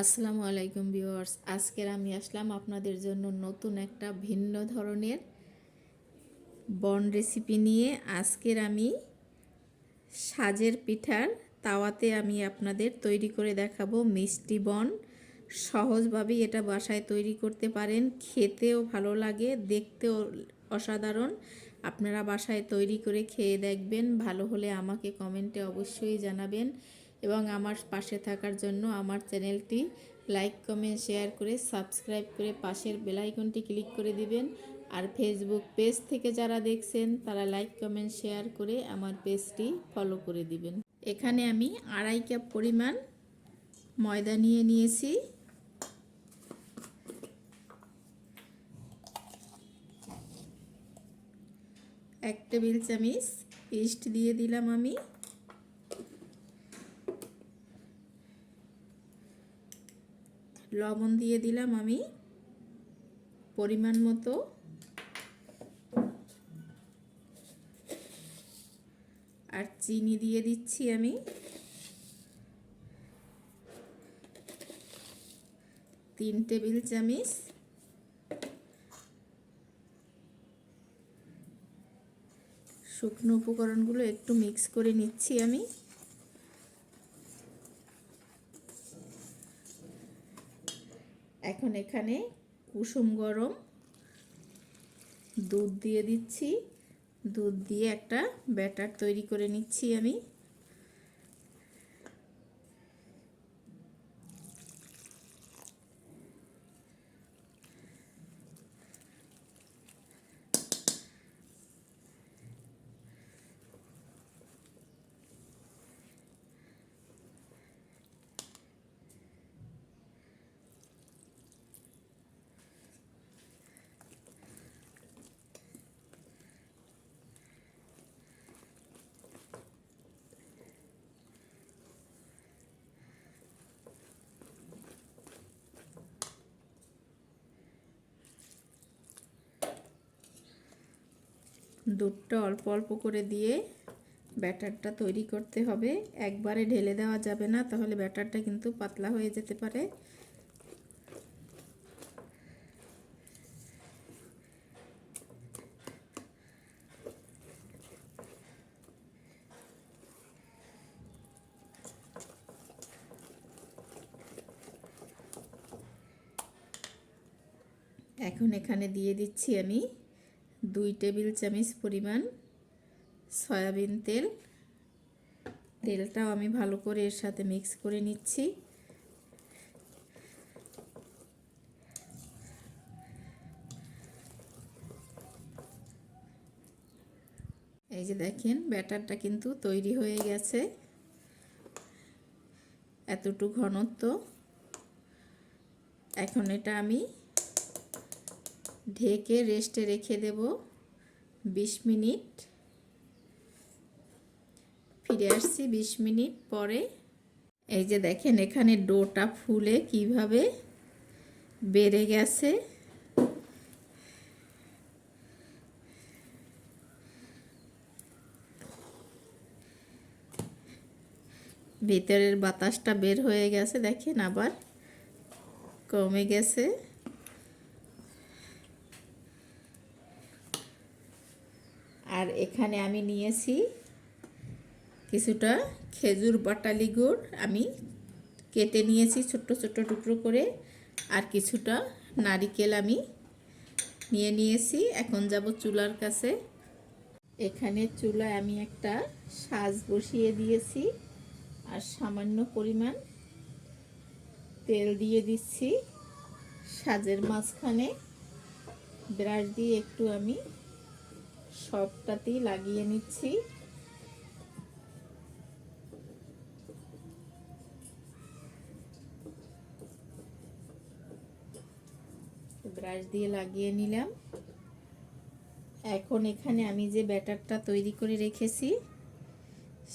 আসসালামু আলাইকুম ভিউয়ার্স, আজকের আমি আসলাম আপনাদের জন্য নতুন একটা ভিন্ন ধরনের বন রেসিপি নিয়ে। আজকের আমি সাজের পিঠার তাওয়াতে আমি আপনাদের তৈরি করে দেখাবো মিষ্টি বন। সহজভাবেই এটা বাসায় তৈরি করতে পারেন, খেতেও ভালো লাগে, দেখতেও অসাধারণ। আপনারা বাসায় তৈরি করে খেয়ে দেখবেন, ভালো হলে আমাকে কমেন্টে অবশ্যই জানাবেন। এবং আমার পাশে থাকার জন্য আমার চ্যানেলটি লাইক, কমেন্ট, শেয়ার করে সাবস্ক্রাইব করে পাশের বেলাইকনটি ক্লিক করে দিবেন। আর ফেসবুক পেজ থেকে যারা দেখছেন, তারা লাইক, কমেন্ট, শেয়ার করে আমার পেজটি ফলো করে দিবেন। এখানে আমি আড়াই কাপ পরিমাণ ময়দা নিয়ে নিয়েছি। এক টেবিল চামিচ ইস্ট দিয়ে দিলাম আমি। লবণ দিয়ে দিলাম আমি পরিমাণ মতো। আর চিনি দিয়ে দিচ্ছি আমি। তিন টেবিল চামিচ। শুকনো উপকরণগুলো একটু মিক্স করে নিচ্ছি আমি। এখন কুসুম গরম দুধ দিয়ে দিচ্ছি। দুধ দিয়ে একটা ব্যাটার তৈরি করে নিচ্ছি আমি। দুধটা অল্প অল্প করে দিয়ে ব্যাটারটা তৈরি করতে হবে। একবারে ঢেলে দেওয়া যাবে না, তাহলে ব্যাটারটা কিন্তু পাতলা হয়ে যেতে পারে। এখন এখানে দিয়ে দিচ্ছি আমি দুই টেবিল চামচ পরিমাণ সয়াবিন তেল। তেলটাও আমি ভালো করে এর সাথে মিক্স করে নিচ্ছি। এই যে দেখেন, ব্যাটারটা কিন্তু তৈরি হয়ে গেছে। এতটুকু ঘনত্ব। এখন এটা আমি ঢেকে রেস্টে রেখে দেব। বিশ মিনিট। ফিরে আসছি বিশ মিনিট পরে। এই যে দেখেন, এখানে ডোটা ফুলে কীভাবে বেড়ে গেছে। ভিতরের বাতাসটা বের হয়ে গেছে, দেখেন আবার কমে গেছে। আর এখানে আমি নিয়েছি কিছুটা খেজুর বাটালি গুড় আমি কেটে নিয়েছি ছোট্ট ছোট্ট টুকরো করে। আর কিছুটা নারিকেল আমি নিয়ে নিয়েছি। এখন যাব চুলার কাছে। এখানে চুলায় আমি একটা সাজ বসিয়ে দিয়েছি আর সামান্য পরিমাণ তেল দিয়ে দিচ্ছি। সাজের মাঝখানে ব্রাশ দিয়ে একটু আমি সবটাতেই লাগিয়ে নিচ্ছি। ব্রাশ দিয়ে লাগিয়ে নিলাম। এখন এখানে আমি যে ব্যাটারটা তৈরি করে রেখেছি,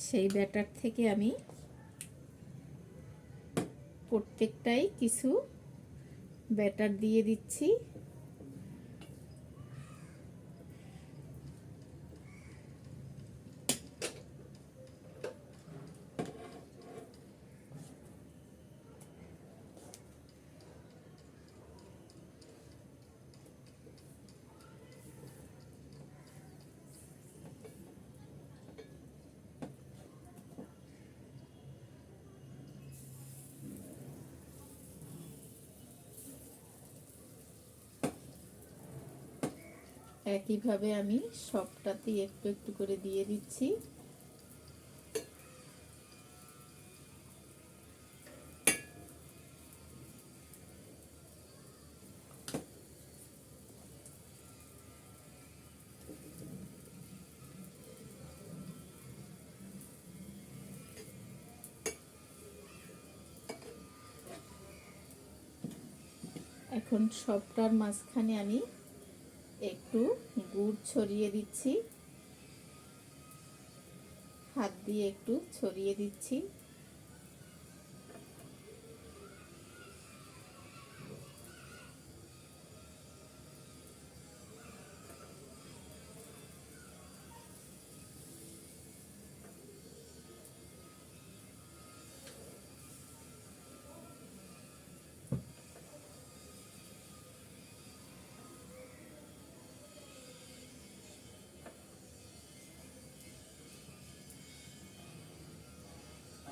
সেই ব্যাটার থেকে আমি প্রত্যেকটাই কিছু ব্যাটার দিয়ে দিচ্ছি। একইভাবে আমি সবটাতেই একটু একটু করে দিয়ে দিচ্ছি। এখন সবটার মাঝখানে আমি একটু গুড় ছড়িয়ে দিচ্ছি। হাত দিয়ে একটু ছড়িয়ে দিচ্ছি।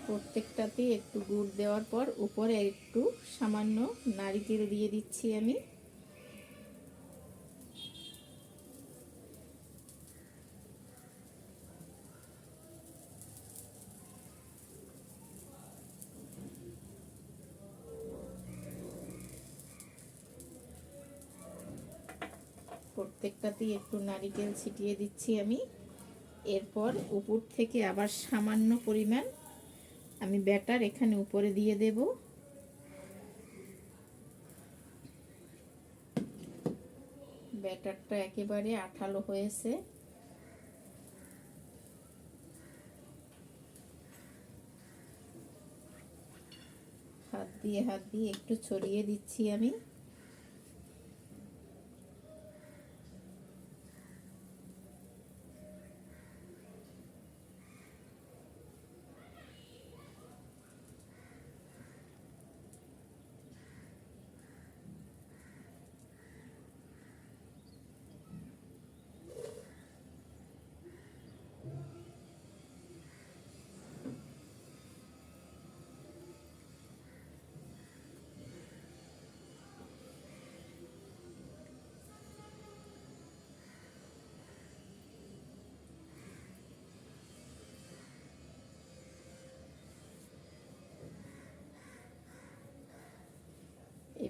প্রত্যেকটাতে একটু গুড় দেওয়ার পর উপরে একটু সামান্য নারিকেল দিয়ে দিচ্ছি আমি। প্রত্যেকটাতেই একটু নারিকেল ছিটিয়ে দিচ্ছি আমি। এরপর উপর থেকে আবার সামান্য পরিমাণ আমি ব্যাটার এখানে উপরে দিয়ে দেব। ব্যাটারটা একেবারে আঠালো হয়েছে। হাত দিয়ে হাত দিয়ে একটু ছড়িয়ে দিচ্ছি আমি।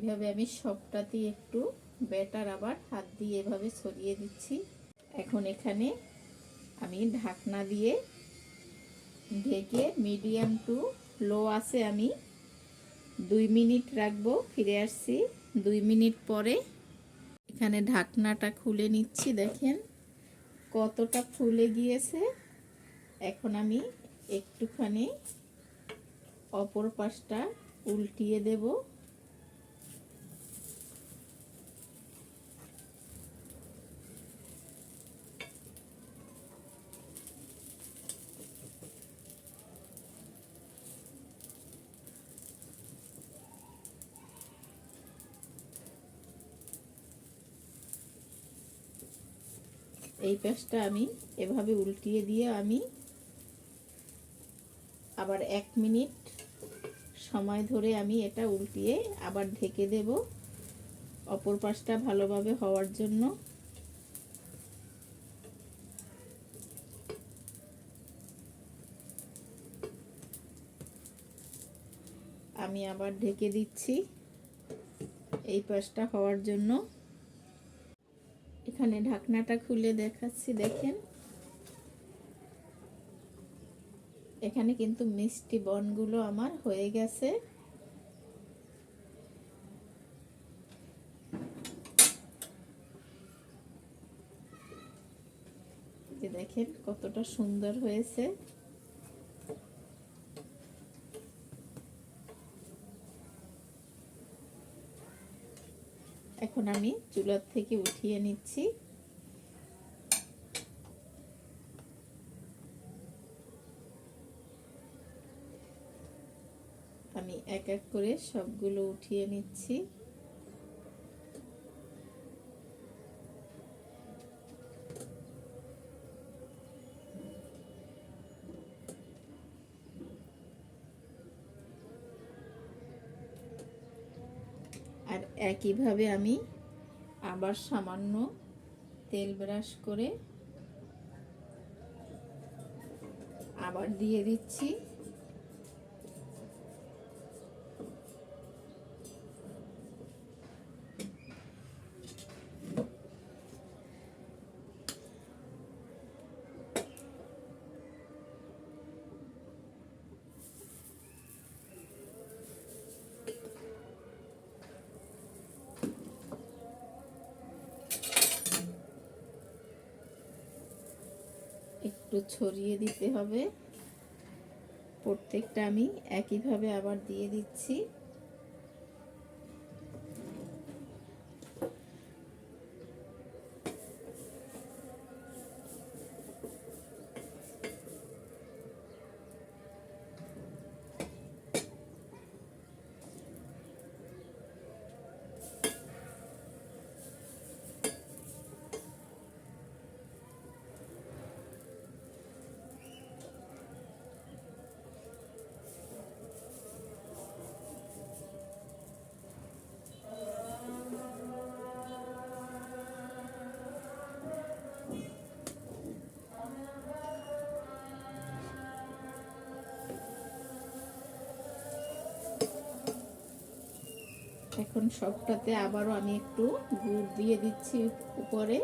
এভাবে আমি সবটাতেই একটু ব্যাটার আবার হাত দিয়ে এভাবে ছড়িয়ে দিচ্ছি। এখন এখানে আমি ঢাকনা দিয়ে ঢেকে মিডিয়াম টু লো আছে আমি। দুই মিনিট রাখব, ফিরে আসছি। দুই মিনিট পরে এখানে ঢাকনাটা খুলে নিচ্ছি, দেখেন কতটা ফুলে গিয়েছে। এখন আমি একটুখানি অপর পাশটা উল্টিয়ে দেবো। এই পেঁয়াজটা আমি এভাবে উল্টিয়ে দিয়ে আমি আবার এক মিনিট সময় ধরে আমি এটা উল্টিয়ে আবার ঢেকে দেব অপর পাশটা ভালোভাবে হওয়ার জন্য। আমি আবার ঢেকে দিচ্ছি এই পাশটা হওয়ার জন্য। এখানে ঢাকনাটা খুলে দেখাচ্ছি, দেখেন। এখানে কিন্তু মিষ্টি বনগুলো আমার হয়ে গেছে। দেখেন কতটা সুন্দর হয়েছে। এখন আমি চুলার থেকে উঠিয়ে নিচ্ছি। আমি এক এক করে সবগুলো উঠিয়ে নিচ্ছি আর একইভাবে আমি আবার সামান্য তেল ব্রাশ করে আবার দিয়ে দিচ্ছি। একটু ছড়িয়ে দিতে হবে। প্রত্যেকটা আমি একইভাবে আবার দিয়ে দিচ্ছি। এখন সবটাতে আবারও আমি একটু গুড় দিয়ে দিচ্ছি উপরে।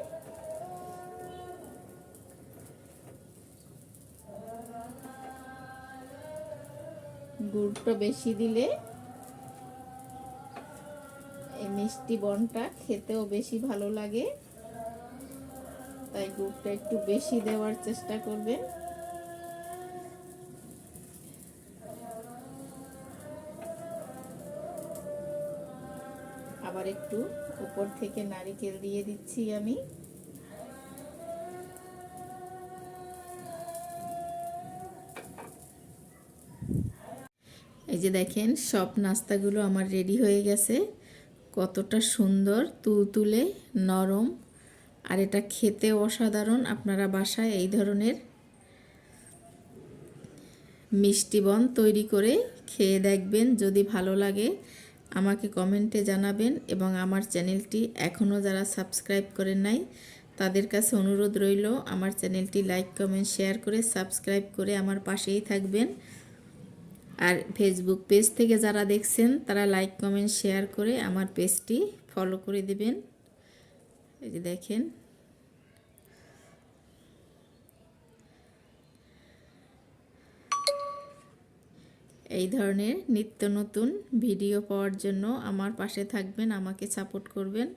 গুড়টা বেশি দিলে এই মিষ্টি বনটা খেতেও বেশি ভালো লাগে। তাই গুড়টা একটু বেশি দেওয়ার চেষ্টা করবেন। আবার একটু উপর থেকে নারিকেল দিয়ে দিচ্ছি আমি। এই যে দেখেন, সব নাস্তাগুলো আমার রেডি হয়ে গেছে। কতটা সুন্দর, তুলতুলে, নরম, আর এটা খেতে অসাধারণ। আপনারা বাসায় এই ধরনের মিষ্টি বন তৈরি করে খেয়ে দেখবেন যদি ভালো লাগে। আমাকে কমেন্টে জানাবেন এবং আমার চ্যানেলটি এখনও যারা সাবস্ক্রাইব করেন নাই, তাদের কাছে অনুরোধ রইল আমার চ্যানেলটি লাইক, কমেন্ট, শেয়ার করে সাবস্ক্রাইব করে আমার পাশেই থাকবেন। আর ফেসবুক পেজ থেকে যারা দেখছেন, তারা লাইক, কমেন্ট, শেয়ার করে আমার পেজটি ফলো করে দেবেন। এই যে দেখেন। এই ধরনের নিত্য নতুন ভিডিও পাওয়ার জন্য আমার পাশে থাকবেন আমাকে সাপোর্ট করবেন।